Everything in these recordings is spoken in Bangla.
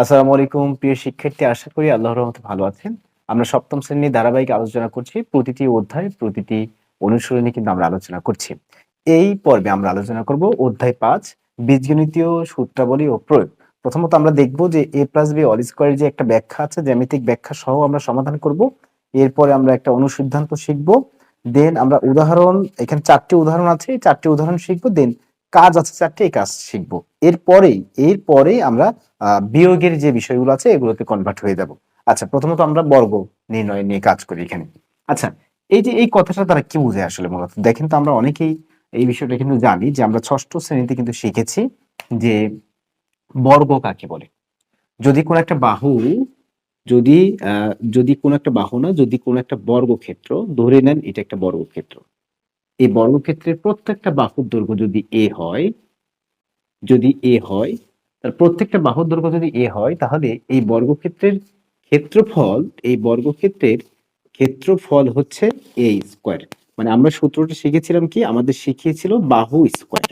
আসসালামু আলাইকুম, প্রিয় শিক্ষার্থী। আশা করি আল্লাহর রহমতে ভালো আছেন। আমরা সপ্তম শ্রেণির ধারাবাহিক আলোচনা করছি। প্রতিটি অধ্যায়, প্রতিটি অনুশীলনী কিন্তু আমরা আলোচনা করছি। এই পর্বে আমরা আলোচনা করব অধ্যায় পাঁচ, বীজগণিতীয় সূত্রাবলী ও প্রয়োগ। প্রথমত আমরা দেখব যে এ প্লাস বি অল স্কোয়ারের যে একটা ব্যাখ্যা আছে, জ্যামিতিক ব্যাখ্যা সহ আমরা সমাধান করব। এরপরে আমরা একটা অনুসিদ্ধান্ত শিখব। দেন আমরা উদাহরণ, এখানে চারটি উদাহরণ আছে চারটি উদাহরণ শিখব। দেন কাজ আছে চারটে এই কাজ শিখব। এরপরেই এরপরেই আমরা বিয়োগের যে বিষয়গুলো আছে, এগুলোতে কনভার্ট হয়ে যাব। আচ্ছা প্রথমত আমরা বর্গ নির্ণয় নিয়ে কাজ করি এখানে। আচ্ছা এই যে, এই কথাটা তারা কি বুঝে আসলে মূলত? দেখেন তো আমরা অনেকেই এই বিষয়টা কিন্তু জানি যে, আমরা ষষ্ঠ শ্রেণীতে কিন্তু শিখেছি যে, বর্গ কাকে বলে? যদি কোন একটা বাহু, যদি যদি কোন একটা বাহু না, যদি কোন একটা বর্গক্ষেত্র, ধরে নেন এটা একটা বর্গক্ষেত্র। এই বর্গক্ষেত্রের প্রত্যেকটা বাহুর দৈর্ঘ্য যদি এ হয়, যদি এ হয়, তার প্রত্যেকটা বাহুর দৈর্ঘ্য যদি এ হয়, তাহলে এই বর্গক্ষেত্রের ক্ষেত্রফল, এই বর্গক্ষেত্রের ক্ষেত্রফল হচ্ছে এ স্কোয়ার মানে আমরা সূত্রটা শিখেছিলাম কি? আমাদের শিখিয়েছিল বাহু স্কোয়ার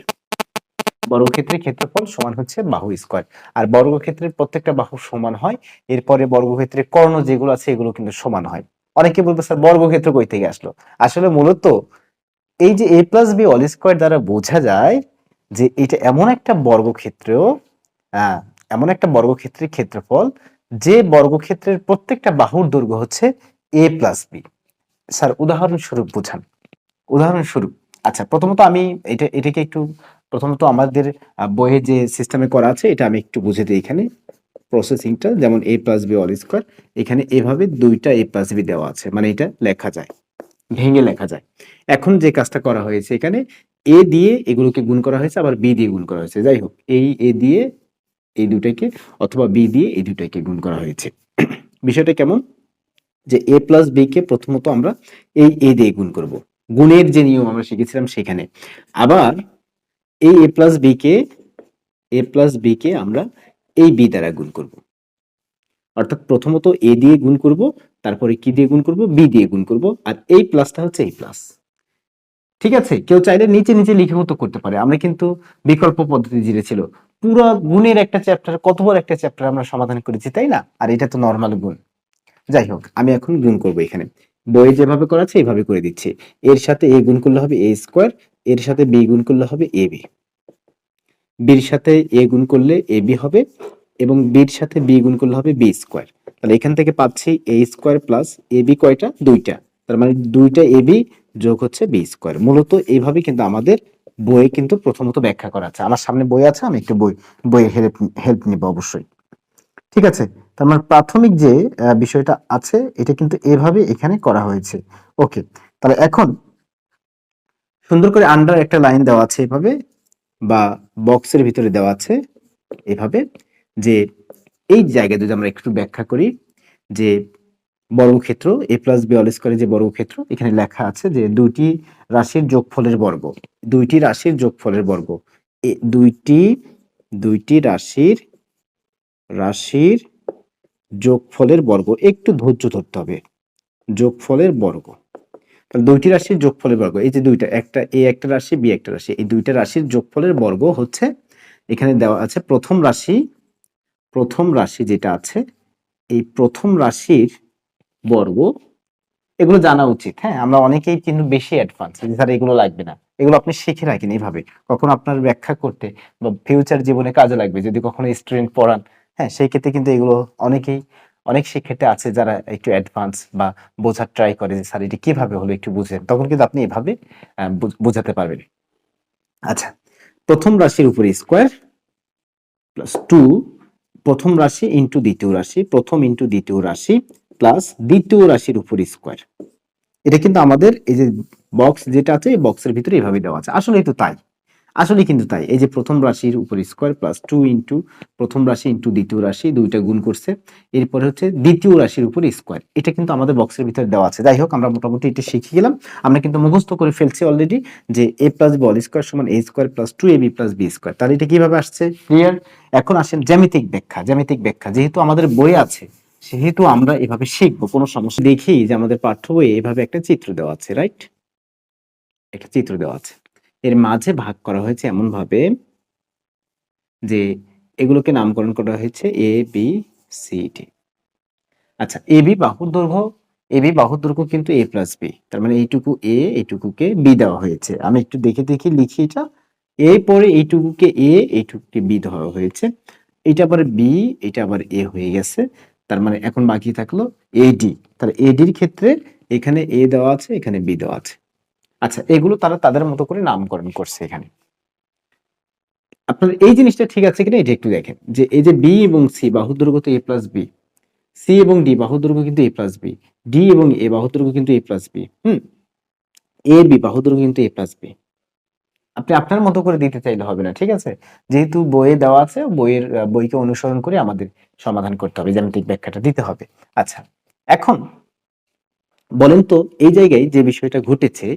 বর্গক্ষেত্রের ক্ষেত্রফল সমান হচ্ছে বাহু স্কোয়ার আর বর্গক্ষেত্রের প্রত্যেকটা বাহু সমান হয়, এরপরে বর্গক্ষেত্রের কর্ণ যেগুলো আছে, এগুলো কিন্তু সমান হয়। অনেকে বলবে, স্যার, বর্গক্ষেত্র কই থেকে আসলো? আসলে মূলত এই যে A plus B whole square দ্বারা বোঝা যায় যে এটা এমন একটা বর্গক্ষেত্র এমন একটা বর্গক্ষেত্রের ক্ষেত্রফল যে বর্গক্ষেত্রের প্রত্যেকটা বাহুর দৈর্ঘ্য হচ্ছে এ প্লাস বি স্যার, উদাহরণস্বরূপ বোঝান। উদাহরণস্বরূপ আচ্ছা প্রথমত আমি এটা, এটাকে একটু, প্রথমত আমাদের বইয়ে যে সিস্টেমে করা আছে, এটা আমি একটু বুঝে দিই এখানে। প্রসেসিংটা যেমন A plus B whole square এখানে এভাবে দুইটা এ প্লাস বি দেওয়া আছে মানে এটা লেখা যায়। ভেঙে লেখা যায়। এখন যে কাজটা করা হয়েছে এখানে, এ দিয়ে এগুলোকে গুণ করা হয়েছে, আবার বি দিয়ে গুণ করা হয়েছে। যাই হোক, এই এ দিয়ে এই দুটাকে অথবা বি দিয়ে এই দুটাকে গুণ করা হয়েছে। বিষয়টা কেমন? যে এ প্লাস বি কে প্রথমত আমরা এই এ দিয়ে গুণ করব। গুণের যে নিয়ম আমরা শিখেছিলাম সেখানে। আবার এই এ প্লাস বি কে, এ প্লাস বি কে আমরা এই বি দ্বারা গুণ করব। অর্থাৎ প্রথমত এ দিয়ে গুণ করব, তারপরে কি দিয়ে গুণ করব? বি দিয়ে গুণ করব, আর এই প্লাসটা হচ্ছে এই প্লাস ঠিক আছে? কেউ চাইলে নিচে নিচে লিখেও তো করতে পারে। আমরা কিন্তু বিকল্প পদ্ধতি যেটা ছিল। পুরো গুণের একটা চ্যাপ্টার কত বড় একটা চ্যাপ্টার আমরা সমাধান করেছি, তাই না? আর এটা তো নর্মাল গুণ। যাই হোক, আমি এখন গুণ করব এখানে। বইয়ে যেভাবে করা আছে, এইভাবে করে দিচ্ছি। এর সাথে এ গুণ করলে হবে এ স্কোয়ার এর সাথে বি গুণ করলে হবে এ বি বির সাথে এ গুণ করলে এ বি হবে এবং বির সাথে বি গুণ করলে হবে বি স্কোয়ার তাহলে এখান থেকে পাচ্ছি A square plus A B কয়টা? দুইটা। তার মানে দুইটা এ বি যোগ হচ্ছে বি স্কোয়ার মূলত এইভাবে কিন্তু আমাদের বইয়ে কিন্তু প্রথমত ব্যাখ্যা করা আছে। আমার সামনে বই আছে, আমি একটু বই, বইয়ের হেল্প হেল্প নিব অবশ্যই। ঠিক আছে? তার মানে প্রাথমিক যে বিষয়টা আছে, এটা কিন্তু এভাবে এখানে করা হয়েছে। ওকে, তাহলে এখন সুন্দর করে আন্ডার একটা লাইন দেওয়া আছে এভাবে, বা বক্সের ভিতরে দেওয়া আছে এভাবে। যে এই জায়গায় যদি আমরা একটু ব্যাখ্যা করি যে বর্গক্ষেত্র এ প্লাস বি অল স্কোয়ারের যে বর্গক্ষেত্র, এখানে লেখা আছে যে দুইটি রাশির যোগফলের বর্গ, দুইটি রাশির যোগফলের বর্গ। দুইটি দুইটি রাশির রাশির যোগফলের বর্গ, একটু ধৈর্য ধরতে হবে। যোগফলের বর্গ। তাহলে দুইটি রাশির যোগফলের বর্গ, এই যে দুইটা, একটা এ একটা রাশি বি একটা রাশি, এই দুইটা রাশির যোগফলের বর্গ হচ্ছে, এখানে দেওয়া আছে প্রথম রাশি প্রথম রাশি যেটা আছে, এই প্রথম রাশির বর্গ, এগুলো জানা উচিত হ্যাঁ? আমরা অনেকেই কিন্তু বেশি অ্যাডভান্স স্যার এগুলো লাগবে না। এগুলো আপনি শিখে রাখেন এইভাবে। কখন আপনার ব্যাখ্যা করতে বা ফিউচার জীবনে কাজে লাগবে, যদি কখনো স্টুডেন্ট পড়ান হ্যাঁ? সেই ক্ষেত্রে কিন্তু এগুলো অনেকেই, অনেক শিক্ষার্থী আছে যারা একটু অ্যাডভান্স বা বোঝার ট্রাই করে যে, স্যার, এটা কীভাবে হলো একটু বুঝেন। তখন কিন্তু আপনি এভাবে বোঝাতে পারবেন। আচ্ছা প্রথম রাশির উপরে স্কোয়ার প্লাস টু প্রথম রাশি ইন্টু দ্বিতীয় রাশি, প্রথম ইন্টু দ্বিতীয় রাশি প্লাস দ্বিতীয় রাশির উপর স্কোয়ার এটা কিন্তু আমাদের এই যে বক্স যেটা আছে, এই বক্সের ভিতরে এভাবে দেওয়া আছে। আসলে তো তাই। আসলে কিন্তু তাই। এই যে প্রথম রাশির উপর স্কোয়ার প্লাস টু ইন্টু প্রথম রাশি ইন্টু দ্বিতীয় রাশি দুইটা গুণ করছে। এরপরে হচ্ছে দ্বিতীয় রাশির উপর স্কোয়ার এটা কিন্তু আমাদের বক্সের ভিতরে দেওয়া আছে। যাই হোক, আমরা মোটামুটি এটা শিখে গেলাম। আমরা কিন্তু মুখস্থ করে ফেলছি অলরেডি যে A plus B whole square সমান A square plus two A B plus B square তাহলে এটা কীভাবে আসছে? ক্লিয়ার এখন আসেন জ্যামিতিক ব্যাখ্যা জ্যামিতিক ব্যাখ্যা। যেহেতু আমাদের বই আছে, সেহেতু আমরা এভাবে শিখব। কোনো সমস্যা দেখি যে আমাদের পাঠ্য বইয়ে এভাবে একটা চিত্র দেওয়া আছে রাইট একটা চিত্র দেওয়া আছে। এর মাঝে ভাগ করা হয়েছে এমন ভাবে যে এগুলোকে নামকরণ করা হয়েছে এ বি সি ডি আচ্ছা এ বি বাহুর দৈর্ঘ্য এ বি বাহুর দৈর্ঘ্য কিন্তু এ প্লাস বি তার মানে এইটুকু এ এইটুকুকে বি দেওয়া হয়েছে। আমি একটু দেখে দেখে লিখি এটা। এ পরে এইটুকুকে এ এইটুকুকে বি দেওয়া হয়েছে। এটা আবার বি এটা আবার এ হয়ে গেছে। তার মানে এখন বাকি থাকল এডি তাহলে এডির ক্ষেত্রে এখানে এ দেওয়া আছে, এখানে বি দেওয়া আছে। আচ্ছা এগুলো তারা তাদের মতো করে নামকরণ করছে এখানে। আপনার এই জিনিসটা ঠিক আছে কিনা এটা একটু দেখেন। যে এই যে বি এবং সি বাহুর দৈর্ঘ্য তো এ প্লাস বি সি এবং ডি বাহুর দৈর্ঘ্য কিন্তু এ প্লাস বি ডি এবং এ বাহুর দৈর্ঘ্য কিন্তু A plus B hmm? A B বাহুর দৈর্ঘ্য কিন্তু এ প্লাস বি আপনি আপনার মতো করে দিতে চাইলে হবে না, ঠিক আছে? যেহেতু বইয়ে দেওয়া আছে, বইয়ের বইকে অনুসরণ করে আমাদের সমাধান করতে হবে জ্যামিতিক ব্যাখ্যাটা দিতে হবে। আচ্ছা এখন বলেন তো, এই জায়গায় যে বিষয়টা ঘটেছে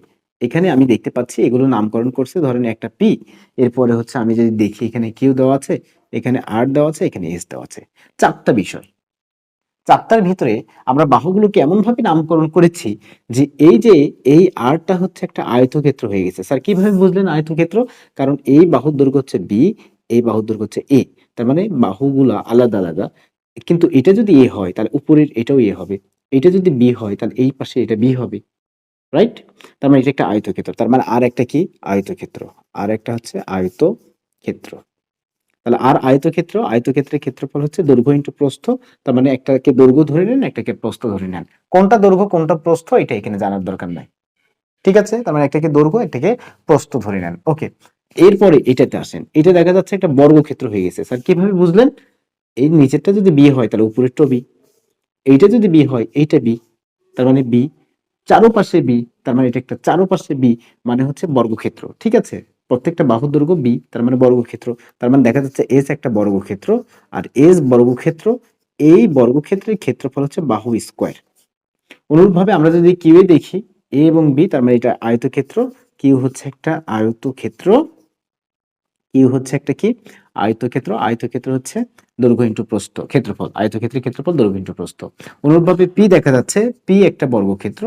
এখানে আমি দেখতে পাচ্ছি এগুলো নামকরণ করছে ধরেন একটা পি এরপরে হচ্ছে আমি যদি দেখি এখানে কিউ দেওয়া আছে, এখানে আর দেওয়া আছে, এখানে এস দেওয়া আছে। চারটা বিষয়। চারটার ভিতরে আমরা বাহুগুলোকে এমন ভাবে নামকরণ করেছি যে এই যে এই আরটা হচ্ছে একটা আয়তক্ষেত্র হয়ে গেছে। স্যার, কীভাবে বুঝলেন আয়তক্ষেত্র? কারণ এই বাহুর দৈর্ঘ্য হচ্ছে বি এই বাহুর দৈর্ঘ্য হচ্ছে এ তার মানে বাহুগুলা আলাদা আলাদা। কিন্তু এটা যদি এ হয়, তাহলে উপরের এটাও এ হবে। এটা যদি বি হয়, তাহলে এই পাশে এটা বি হবে। রাইট তার মানে এটা একটা আয়তক্ষেত্র। তার মানে আর একটা কি? আয়তক্ষেত্র। আর একটা হচ্ছে আয়তক্ষেত্র। তাহলে আর আয়তক্ষেত্র, আয়তক্ষেত্রের ক্ষেত্রফল হচ্ছে দৈর্ঘ্য ইন্টু প্রস্থ। তার মানে একটাকে দৈর্ঘ্য ধরে নেন, একটাকে প্রস্থ ধরে নেন। কোনটা দৈর্ঘ্য, কোনটা প্রস্থ, এটা এখানে জানার দরকার নাই। ঠিক আছে? তার মানে একটাকে দৈর্ঘ্য, একটাকে প্রস্থ ধরে নেন। ওকে। এরপরে এটাতে আসেন। এটা দেখা যাচ্ছে একটা বর্গক্ষেত্র হয়ে গেছে। স্যার, কীভাবে বুঝলেন? এই নিচেরটা যদি বি হয়, তাহলে উপরেরটা বি এইটা যদি বি হয়, এইটা বি তার মানে বি চারোপাশে বি তার মানে এটা একটা চারোপাশে বি মানে হচ্ছে বর্গক্ষেত্র, ঠিক আছে? প্রত্যেকটা বাহুর দৈর্ঘ্য বি তার মানে বর্গক্ষেত্র, তার মানে দেখা যাচ্ছে এস একটা বর্গক্ষেত্র আর এস বর্গক্ষেত্র, এই বর্গক্ষেত্রের ক্ষেত্রফল হচ্ছে বাহু স্কোয়ার। অনুরূপভাবে আমরা যদি কিউ এ দেখি এ এবং বি তার মানে এটা আয়তক্ষেত্র কিউ হচ্ছে একটা আয়তক্ষেত্র কিউ হচ্ছে একটা কি? আয়তক্ষেত্র আয়তক্ষেত্র হচ্ছে দৈর্ঘ্য ইন্টু প্রস্থ, ক্ষেত্রফল, আয়তক্ষেত্রের ক্ষেত্রফল দৈর্ঘ্য ইন্টু প্রস্থ। অনুরূপভাবে পি দেখা যাচ্ছে পি একটা বর্গক্ষেত্র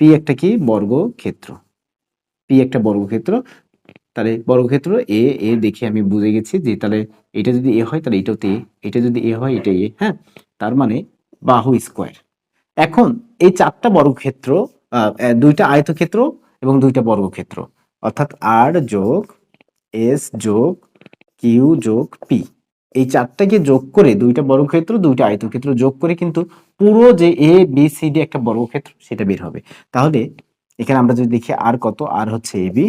পি একটা কি? বর্গক্ষেত্র। পি একটা বর্গক্ষেত্র। তাহলে বর্গক্ষেত্র এ এ দেখে আমি বুঝে গেছি যে তাহলে এটা যদি এ হয় তাহলে এটাও তে, এটা যদি এ হয় এটা এ হ্যাঁ? তার মানে বাহু স্কোয়ার এখন এই চারটা বর্গক্ষেত্র দুইটা আয়তক্ষেত্র এবং দুইটা বর্গক্ষেত্র। অর্থাৎ আর যোগ এস যোগ কিউ যোগ পি এই চারটাকে যোগ করে দুইটা বর্গক্ষেত্র, দুইটা আয়তক্ষেত্র যোগ করে কিন্তু পুরো যে এ বি সি ডি একটা বর্গক্ষেত্র সেটা বের হবে। তাহলে এখানে আমরা যদি দেখি আর কত, আর হচ্ছে এ বি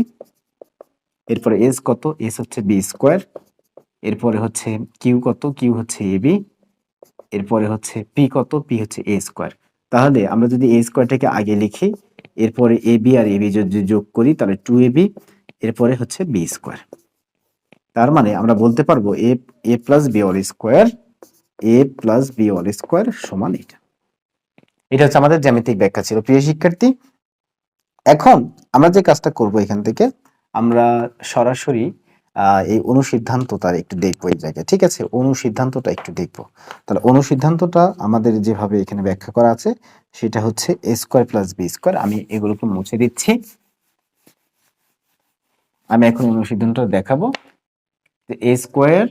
এরপরে এস কত? এস হচ্ছে বি স্কোয়ার এরপরে হচ্ছে কিউ কত? কিউ হচ্ছে এ বি এরপরে হচ্ছে পি কত? পি হচ্ছে এ স্কোয়ার তাহলে আমরা যদি এ স্কোয়ারটাকে আগে লিখি, এরপরে A B R A B যদি যোগ করি, তাহলে টু এ বি এরপরে হচ্ছে বি স্কোয়ার তার মানে আমরা বলতে পারব A A plus B whole square A plus B whole square সমান এটা। এটা হচ্ছে আমাদের জ্যামিতিক ব্যাখ্যা ছিল, প্রিয় শিক্ষার্থী। এখন আমরা যে কাজটা করব এখান থেকে, আমরা সরাসরি এই অনুসিদ্ধান্তটা একটু দেখব এই জায়গায়, ঠিক আছে? অনুসিদ্ধান্তটা একটু দেখব। তাহলে অনুসিদ্ধান্তটা আমাদের যেভাবে এখানে ব্যাখ্যা করা আছে, সেটা হচ্ছে A square plus B square আমি এগুলোকে মুছে দিচ্ছি। আমি এখন অনুসিদ্ধান্তটা দেখাবো। A square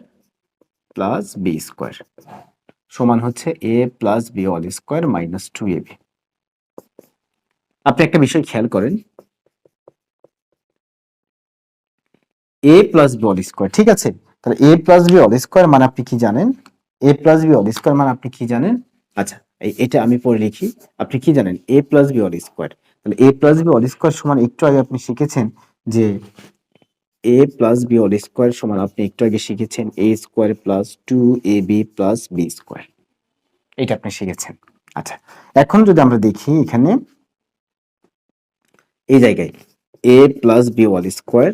plus B square সমান হচ্ছে A plus B whole square minus two A B আপনি একটা বিষয় খেয়াল করেন। A plus B whole square ঠিক আছে? তাহলে A plus B whole square মানে আপনি কি জানেন? A plus B whole square মানে আপনি কি জানেন? আচ্ছা এটা আমি পরে লিখি। আপনি কি জানেন? A plus B whole square তাহলে A plus B whole square সমান একটু আগে আপনি শিখেছেন যে A plus B whole square সমান আপনি একটু আগে শিখেছেন A square plus two A B plus B square এটা আপনি শিখেছেন। আচ্ছা এখন যদি আমরা দেখি এখানে, এই জায়গায় A plus B whole square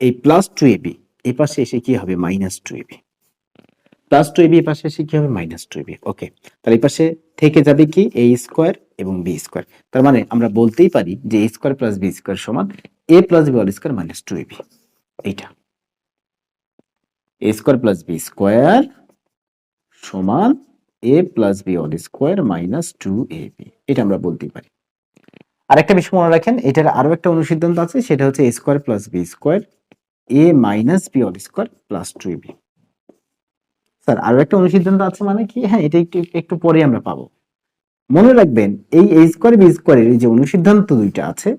এই প্লাস টু এ বি এই পাশে এসে কি হবে? Minus two A B plus two A B এই পাশে এসে কি হবে? Minus two A B okay তাহলে এই পাশে থেকে যাবে কি? এ স্কোয়ার এবং বি স্কোয়ার তার মানে আমরা বলতেই পারি যে A square plus B square সমান A plus B whole square minus two A B এইটা। A square plus B square সমান A plus B whole square minus two A B এটা আমরা বলতেই পারি। বিষয় মনে রাখেন, এটার আরও একটা অনুসিদ্ধান্ত আছে, সেটা হচ্ছে A square plus B square A minus B whole square plus two B sir আরও একটা অনুসিদ্ধান্ত আছে মানে কি? হ্যাঁ এটা একটু একটু পরে আমরা পাবো। মনে রাখবেন, এই এ স্কোয়ার বি স্কোয়ারের যে অনুসিদ্ধান্ত দুইটা আছে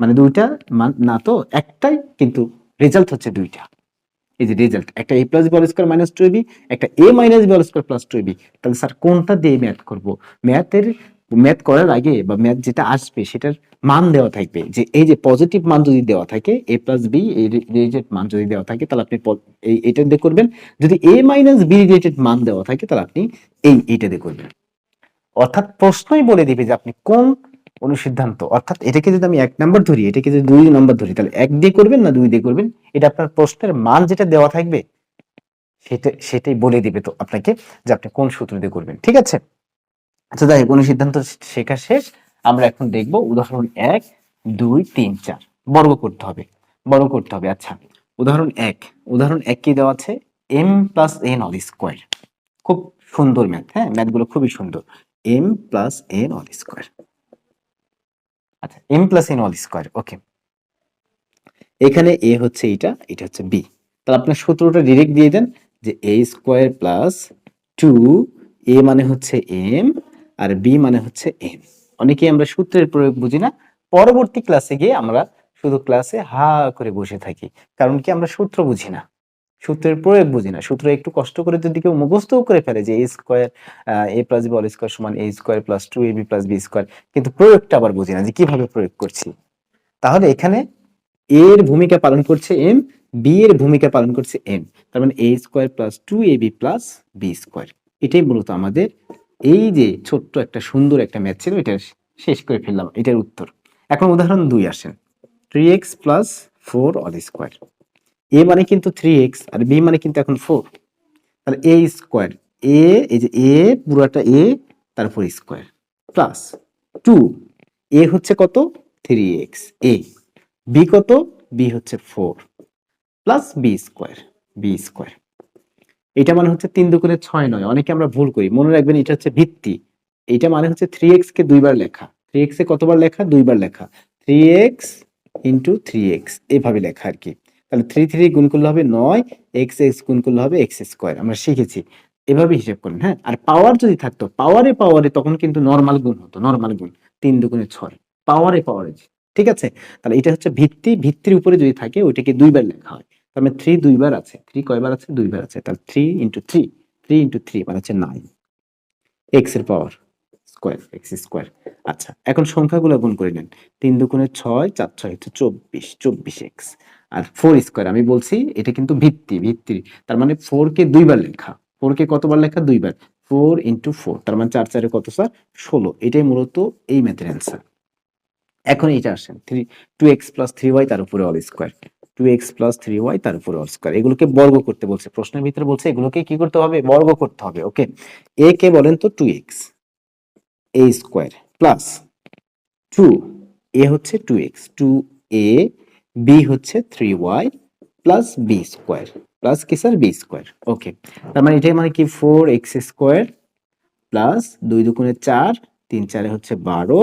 মানে দুইটা না তো, একটাই কিন্তু রেজাল্ট হচ্ছে দুইটা। এই যে রেজাল্ট, একটা A plus B square minus two B একটা A minus B square plus two B তাহলে স্যার কোনটা দিয়ে ম্যাথ করব? ম্যাথের ম্যাথ করার আগে বা ম্যাথ যেটা আসবে সেটার মান দেওয়া থাকবে। যে এই যে পজিটিভ মান যদি দেওয়া থাকে এ প্লাস বি রিলেটেড মান যদি দেওয়া থাকে, তাহলে আপনি প- এই এটা দিয়ে করবেন। যদি এ মাইনাস বি রিলেটেড মান দেওয়া থাকে, তাহলে আপনি এই এইটা দিয়ে করবেন। অর্থাৎ প্রশ্নই বলে দিবে যে আপনি কোন অনুসিদ্ধান্ত। অর্থাৎ এটাকে যদি আমি এক নাম্বার ধরি, এটাকে যদি দুই নাম্বার ধরি, তাহলে এক দিয়ে করবেন না দুই দিয়ে করবেন? এটা আপনার প্রশ্নের মান যেটা দেওয়া থাকবে, সেটা, সেটাই বলে দিবে তো আপনাকে যে আপনি কোন সূত্র দিয়ে করবেন। ঠিক আছে? আচ্ছা যাই অনুসিদ্ধান্ত শেখা শেষ। আমরা এখন দেখব উদাহরণ এক, দুই, তিন, চার। বর্গ করতে হবে, বর্গ করতে হবে। আচ্ছা উদাহরণ এক উদাহরণ এক কি দেওয়া আছে? M plus N all square খুব সুন্দর ম্যাথ হ্যাঁ? ম্যাথগুলো খুবই সুন্দর। M plus N all square আচ্ছা M plus N all square okay এখানে এ হচ্ছে এটা এটা হচ্ছে বি তাহলে আপনার সূত্রটা ডিরেক্ট দিয়ে দেন যে A square plus two A মানে হচ্ছে এম আর বি মানে হচ্ছে এন অনেকেই আমরা সূত্রের প্রয়োগ বুঝি না, পরবর্তী ক্লাসে গিয়ে আমরা শুধু ক্লাসে হা করে বসে থাকি, কারণ কি আমরা সূত্র বুঝি না। সূত্রের প্রয়োগ বুঝি না। সূত্র একটু কষ্ট করে যদি কেউ মুখস্থও করে ফেলে যে A square A plus B all square সমান A square plus two A B plus B square কিন্তু প্রয়োগটা আবার বুঝি না যে কীভাবে প্রয়োগ করছি। তাহলে এখানে এ এর ভূমিকা পালন করছে এম বি এর ভূমিকা পালন করছে এম তার মানে A square plus two A B plus B square এটাই মূলত আমাদের এই যে ছোট্ট একটা সুন্দর একটা ম্যাথ ছিল, এটা শেষ করে ফেললাম, এটার উত্তর। এখন উদাহরণ দুই আসেন। Three X plus four all square A মানে কিন্তু থ্রি এক্স আর বি মানে কিন্তু এখন ফোর তাহলে এ স্কোয়ার এ এই যে এ পুরাটা এ তারপর স্কোয়ার প্লাস টু এ হচ্ছে কত? থ্রি এক্স এ বি কত? বি হচ্ছে four plus B square B square এটা মানে হচ্ছে তিন দুগুণে ছয় নয়। অনেকে আমরা ভুল করি। মনে রাখবেন এটা হচ্ছে ভিত্তি। এটা মানে হচ্ছে থ্রি এক্স কে দুইবার লেখা। থ্রি এক্স এ কতবার লেখা? দুইবার লেখা। Three X into three X এভাবে লেখা আর কি। তাহলে থ্রি থ্রি গুণ করলে হবে নয় এক্স এক্স গুণ করলে হবে এক্স স্কোয়ার আমরা শিখেছি। এভাবে হিসেব করেন হ্যাঁ? আর পাওয়ার যদি থাকতো পাওয়ারে পাওয়ারে তখন কিন্তু নর্মাল গুণ হতো নর্মাল গুণ, তিন দুগুণে ছয়। পাওয়ারে পাওয়ারে ঠিক আছে? তাহলে এটা হচ্ছে ভিত্তি, ভিত্তির উপরে যদি থাকে, ওইটাকে দুইবার লেখা হয়। তার মানে থ্রি দুইবার আছে। থ্রি কয়বার আছে? দুইবার আছে। তাহলে three into three three into three মানে হচ্ছে নাইন এক্সের পাওয়ার স্কোয়ার এক্স স্কোয়ার আচ্ছা এখন সংখ্যাগুলো গুণ করে নেন। তিন দুগুণে ছয়, চার ছয় হচ্ছে চব্বিশ চব্বিশ এক্স আর ফোর স্কোয়ার আমি বলছি এটা কিন্তু ভিত্তি ভিত্তি। তার মানে ফোর কে দুইবার লেখা। ফোর কে কতবার লেখা? দুইবার। ফোর ইন্টু ফোর তার মানে চার চারে কত স্যার ষোলো। এটাই মূলত এই ম্যাথের অ্যান্সার এখন এইটা আসেন। Three two X plus three Y তার উপরে all square two X plus three Y তার উপরে অল স্কোয়ার এগুলোকে বর্গ করতে বলছে। প্রশ্নের ভিতরে বলছে এগুলোকে কি করতে হবে? বর্গ করতে হবে। ওকে এ কে বলেন তো two X A square plus two A হচ্ছে two X two A B হচ্ছে three Y plus B square plus কি স্যার বি স্কোয়ার ওকে তার মানে এটাই মানে কি? ফোর এক্স স্কোয়ার প্লাস দুই দুগুণে চার, তিন চারে হচ্ছে বারো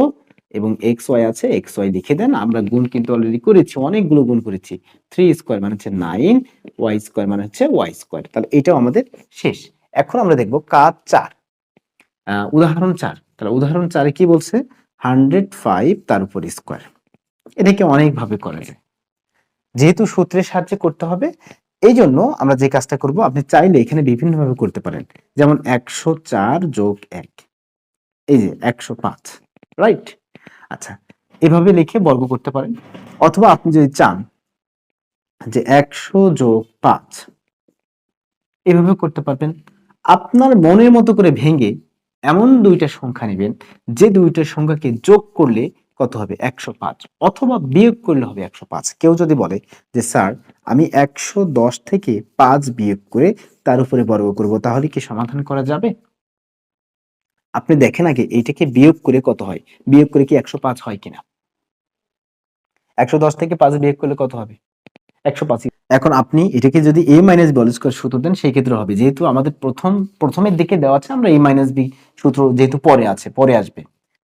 এবং এক্স ওয়াই আছে এক্স ওয়াই লিখে দেন। আমরা গুণ কিন্তু অলরেডি করেছি, অনেকগুলো গুণ করেছি। থ্রি স্কোয়ার মানে হচ্ছে নাইন ওয়াই স্কোয়ার মানে হচ্ছে ওয়াই স্কোয়ার তাহলে এটাও আমাদের শেষ। এখন আমরা দেখব কাজ চার। উদাহরণ চার। তাহলে উদাহরণ চারে কি বলছে? হান্ড্রেড ফাইভ তার উপর স্কোয়ার এটাকে অনেকভাবে করা যায়। যেহেতু সূত্রের সাহায্যে করতে হবে এই জন্য আমরা যে কাজটা করব, আপনি চাইলে এখানে বিভিন্নভাবে করতে পারেন। যেমন একশো চার যোগ এক। এই যে একশো পাঁচ, রাইট? আচ্ছা এভাবে লিখে বর্গ করতে পারেন। অথবা আপনি যদি চান যে একশো যোগ পাঁচ, এভাবে করতে পারবেন। আপনার মনের মতো করে ভেঙে এমন দুইটা সংখ্যা নেবেন, যে দুইটা সংখ্যাকে যোগ করলে কত হবে? একশো পাঁচ। অথবা বিয়োগ করলে হবে একশো পাঁচ। কেউ যদি বলে যে, স্যার, আমি একশো দশ থেকে পাঁচ বিয়োগ করে তার উপরে বর্গ করব, তাহলে কি সমাধান করা যাবে? আপনি দেখেন আগে, এইটাকে বিয়োগ করে কত হয়? বিয়োগ করে কি একশো পাঁচ হয় কিনা? একশো দশ থেকে পাঁচ বিয়োগ করলে কত হবে? একশো পাঁচ। এখন আপনি এটাকে যদি এ মাইনাস বি স্কোয়ার সূত্র দেন, সেই ক্ষেত্রে হবে। যেহেতু আমাদের প্রথম, প্রথমের দিকে দেওয়া আছে, আমরা এ মাইনাস বি সূত্র যেহেতু পরে আছে, পরে আসবে।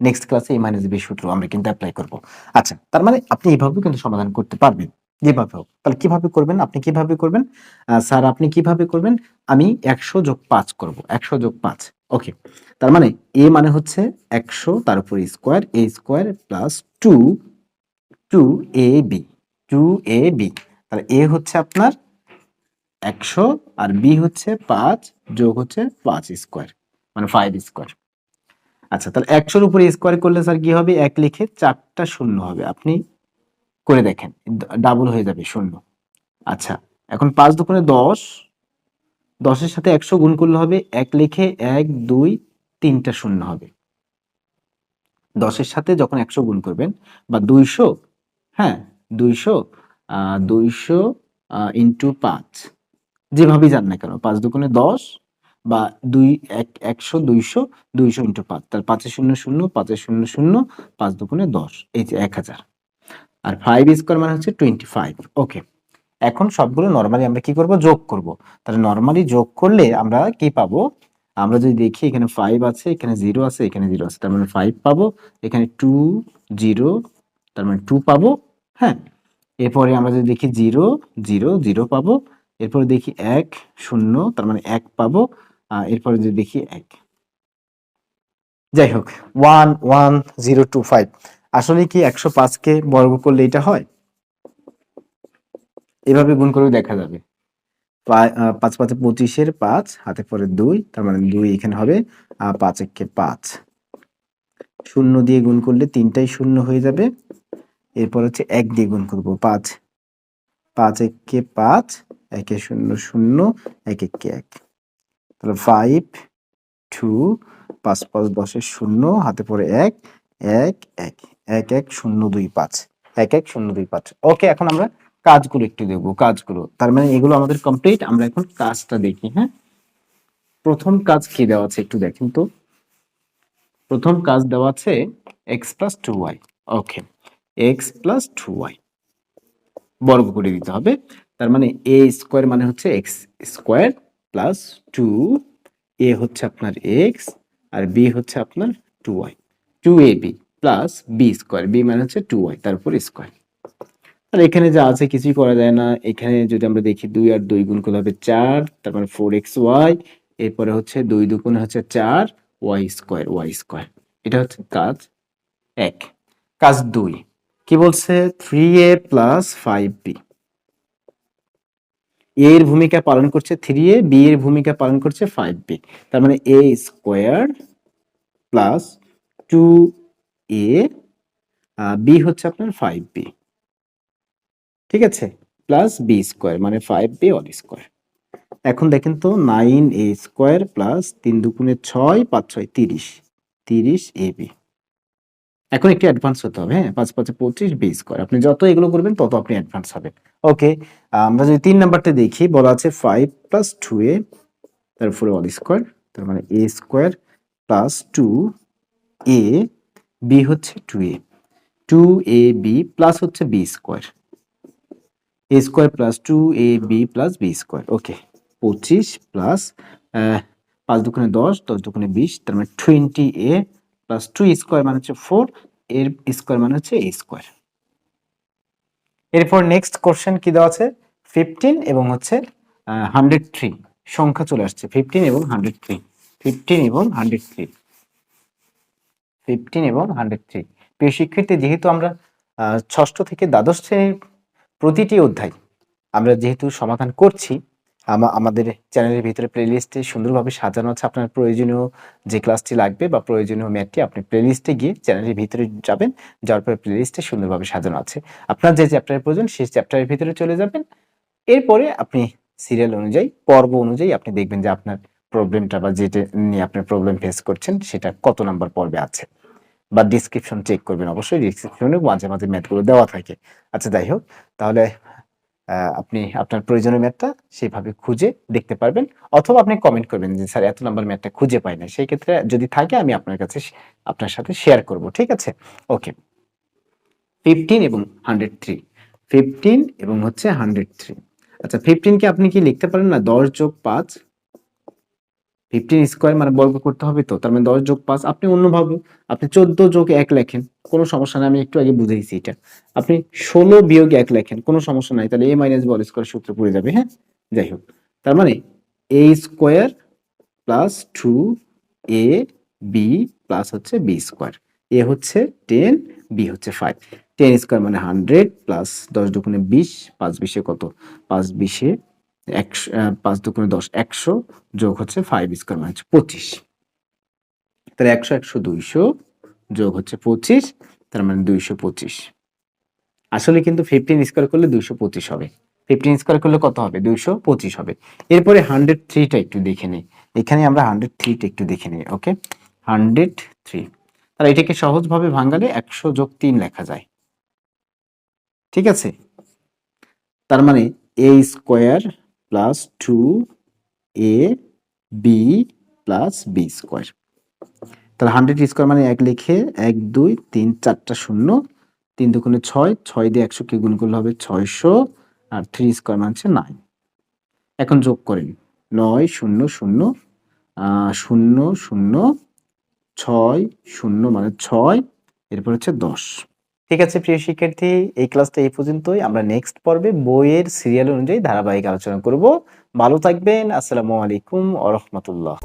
নেক্সট ক্লাসে এ মাইনাস বি সূত্র আমরা কিন্তু অ্যাপ্লাই করব। আচ্ছা তার মানে আপনি এইভাবেও কিন্তু সমাধান করতে পারবেন। যেভাবে হোক। তাহলে কীভাবে করবেন? আপনি কীভাবে করবেন? স্যার, আপনি কীভাবে করবেন? আমি একশো যোগ পাঁচ করব। একশো যোগ পাঁচ। ওকে। তার মানে এ মানে হচ্ছে একশো, তার উপর square A square plus two two A B two A B তাহলে এ হচ্ছে আপনার একশো আর বি হচ্ছে পাঁচ যোগ হচ্ছে পাঁচ স্কোয়ার মানে ফাইভ স্কোয়ার আচ্ছা তাহলে একশোর উপরে স্কোয়ার করলে স্যার কি হবে? এক লিখে চারটা শূন্য হবে। আপনি করে দেখেন ডাবল হয়ে যাবে শূন্য। আচ্ছা এখন পাঁচ দুগুণে দশ, দশের সাথে একশো গুণ করলে হবে, এক লিখে এক, দুই, তিনটা শূন্য হবে। দশের সাথে যখন একশো গুণ করবেন, বা দুইশো হ্যাঁ দুইশো দুইশো ইন্টু পাঁচ, যেভাবেই যান না কেন, পাঁচ দুগুণে দশ বা দুই, এক, একশো, দুইশো দুইশো ইন্টু পাঁচ। তার পাঁচে শূন্য শূন্য, পাঁচে শূন্য শূন্য, পাঁচ দুগুণে দশ। এই যে এক হাজার। আর ফাইভ স্কোয়ার মানে হচ্ছে টোয়েন্টি ফাইভ ওকে এখন সবগুলো নর্মালি আমরা কি করব? যোগ করব। তাহলে নর্মালি যোগ করলে আমরা কি পাবো? আমরা যদি দেখি এখানে ফাইভ আছে, এখানে জিরো আছে, এখানে জিরো আছে, তার মানে ফাইভ পাবো। এখানে টু জিরো তার মানে টু পাবো। হ্যাঁ? এরপরে আমরা যদি দেখি জিরো জিরো জিরো পাবো। এরপরে দেখি এক, শূন্য, তার মানে এক পাবো। এরপরে যদি দেখি এক। যাই হোক one one zero two five আসলে কি একশো পাঁচকে বর্গ করলে এটা হয়? এভাবে গুণ করে দেখা যাবে। পাঁচ পাঁচে পঁচিশের পাঁচ, হাতে পরে দুই, তার মানে দুই এখানে হবে পাঁচ একে পাঁচ। শূন্য দিয়ে গুণ করলে তিনটাই শূন্য হয়ে যাবে। এরপর হচ্ছে এক দিয়ে গুণ করব, পাঁচ। পাঁচ একে পাঁচ, একে শূন্য শূন্য, এক একে এক। তাহলে ফাইভ টু পাঁচ পাঁচ দশের শূন্য, হাতে পরে এক এক এক এক এক, শূন্য, দুই, পাঁচ, এক এক, শূন্য, দুই, পাঁচ। ওকে এখন আমরা কাজগুলো একটু দেখব, কাজগুলো। তার মানে এগুলো আমাদের কমপ্লিট আমরা এখন কাজটা দেখি হ্যাঁ? প্রথম কাজ কি দেওয়া আছে একটু দেখেন তো। প্রথম কাজ দেওয়া আছে X plus two Y okay X plus two Y বর্গ করে দিতে হবে। তার মানে এ স্কোয়ার মানে হচ্ছে X square plus two A হচ্ছে আপনার এক্স আর বি হচ্ছে আপনার two Y two A B plus B square B মানে হচ্ছে টু ওয়াই তার উপর স্কোয়ার আর এখানে যা আছে কিছুই করা যায় না। এখানে যদি আমরা দেখি দুই আর দুই গুণ করলে হবে চার, তার মানে ফোর এক্স ওয়াই এরপরে হচ্ছে দুই দুগুণে হচ্ছে চার ওয়াই স্কোয়ার ওয়াই স্কোয়ার এটা হচ্ছে কাজ এক। কাজ দুই, কি বলছে? Three A plus five B এর ভূমিকা পালন করছে থ্রি এ বি এর ভূমিকা পালন করছে ফাইভ বি তার মানে A square plus two A B হচ্ছে আপনার ফাইভ বি ঠিক আছে? প্লাস বি স্কোয়ার মানে ফাইভ বি অল স্কোয়ার এখন দেখেন তো নাইন এ স্কোয়ার প্লাস তিন দুগুণে ছয়, পাঁচ ছয় তিরিশ। তিরিশ এ বি এখন একটু অ্যাডভান্স হতে হবে হ্যাঁ? পাঁচ পাঁচে পঁচিশ বি স্কোয়ার আপনি যত এগুলো করবেন, তত আপনি অ্যাডভান্স হবেন ওকে আমরা যদি তিন নাম্বারটা দেখি, বলা আছে ফাইভ প্লাস টু এ, তারপরে অল স্কোয়ার তার মানে A square plus two A B হচ্ছে two A two A B plus হচ্ছে B square A square plus two A B plus B square okay পঁচিশ প্লাস পাঁচ দুগুণে দশ দশ দুগুণে বিশ, তার মানে twenty A plus two square মানে হচ্ছে ফোর এর স্কোয়ার মানে হচ্ছে এ স্কোয়ার এরপর নেক্সট কোশ্চেন কি দেওয়া আছে? ফিফটিন এবং হচ্ছে হান্ড্রেড থ্রি সংখ্যা চলে আসছে ফিফটিন এবং হান্ড্রেড থ্রি ফিফটিন এবং হান্ড্রেড থ্রি ফিফটিন এবং হান্ড্রেড থ্রি প্রিয় শিক্ষার্থী, যেহেতু আমরা ষষ্ঠ থেকে দ্বাদশ শ্রেণির প্রতিটি অধ্যায় আমরা যেহেতু সমাধান করছি আমাদের চ্যানেলের ভিতরে প্লেলিস্টে সুন্দরভাবে সাজানো আছে। আপনার প্রয়োজনীয় যে ক্লাসটি লাগবে বা প্রয়োজনীয় ম্যাথটি আপনি প্লেলিস্টে গিয়ে চ্যানেলের ভিতরে যাবেন। যাওয়ার পরে প্লেলিস্টে সুন্দরভাবে সাজানো আছে। আপনার যে চ্যাপ্টারের প্রয়োজন, সেই চ্যাপ্টারের ভিতরে চলে যাবেন। এরপরে আপনি সিরিয়াল অনুযায়ী, পর্ব অনুযায়ী আপনি দেখবেন যে আপনার প্রবলেমটা বা যেটা নিয়ে আপনি প্রবলেম ফেস করছেন, সেটা কত নাম্বার পর্বে আছে। বা ডিসক্রিপশন চেক করবেন। অবশ্যই ডিসক্রিপশনে মাঝে মাঝে ম্যাথগুলো দেওয়া থাকে। আচ্ছা যাই হোক, তাহলে আপনি আপনার প্রয়োজনীয় ম্যাথটা সেইভাবে খুঁজে দেখতে পারবেন, অথবা আপনি কমেন্ট করবেন যে, স্যার, এত নাম্বার ম্যাথটা খুঁজে পাই না সেই ক্ষেত্রে যদি থাকে, আমি আপনার কাছে আপনার সাথে শেয়ার করব, ঠিক আছে? ওকে ফিফটিন এবং হান্ড্রেড থ্রি ফিফটিন এবং হচ্ছে হান্ড্রেড থ্রি আচ্ছা ফিফটিনকে আপনি কি লিখতে পারেন না? দশ যোগ পাঁচ ফিফটিন স্কোয়ার মানে বর্গ করতে হবে তো, তার মানে দশ যোগ পাঁচ, আপনি অন্যভাবে আপনি চোদ্দ যোগ এক লেখেন, কোনো সমস্যা নাই, আমি একটু আগে বুঝেছি এটা। আপনি ষোলো বিয়োগ এক লেখেন, কোনো সমস্যা নাই, তাহলে এ মাইনাস বল স্কোয়ার সূত্র পড়ে যাবে হ্যাঁ? যাই হোক, তার মানে A square plus two A B plus হচ্ছে বি স্কোয়ার এ হচ্ছে টেন বি হচ্ছে ফাইভ টেন স্কোয়ার মানে হান্ড্রেড প্লাস দশ দুগুণে বিশ, পাঁচ বিশে কত? পাঁচ বিশে একশো পাঁচ দুগুণে দশ, একশো যোগ হচ্ছে ফাইভ স্কোয়ার মানে হচ্ছে পঁচিশ। তাহলে একশো একশো, দুইশো যোগ হচ্ছে পঁচিশ, তার মানে দুইশো পঁচিশ। আসলে কিন্তু ফিফটিন স্কোয়ার করলে দুইশো পঁচিশ হবে। ফিফটিন স্কোয়ার করলে কত হবে? দুইশো পঁচিশ হবে। এরপরে হান্ড্রেড থ্রিটা একটু দেখে নিই। এখানে আমরা হান্ড্রেড থ্রিটা একটু দেখে নিই ওকে হান্ড্রেড থ্রি তাহলে এটাকে সহজভাবে ভাঙালে একশো যোগ তিন লেখা যায়। ঠিক আছে? তার মানে A square plus two A B plus B square তাহলে হান্ড্রেড স্কোয়ার মানে এক লিখে এক, দুই, তিন, চারটা শূন্য, তিন দুগুণে ছয় ছয় দিয়ে একশো কে গুণ করলে হবে ছয়শো, আর থ্রি স্কোয়ার মানে হচ্ছে নাইন এখন যোগ করেন নয়, শূন্য শূন্য শূন্য শূন্য, ছয়, শূন্য মানে ছয়, এরপর হচ্ছে দশ। ঠিক আছে, প্রিয় শিক্ষার্থী, এই ক্লাসটা এই পর্যন্তই। আমরা নেক্সট পর্বে বইয়ের সিরিয়াল অনুযায়ী ধারাবাহিক আলোচনা করব। ভালো থাকবেন। আসসালামু আলাইকুম আ রহমতুল্লাহ।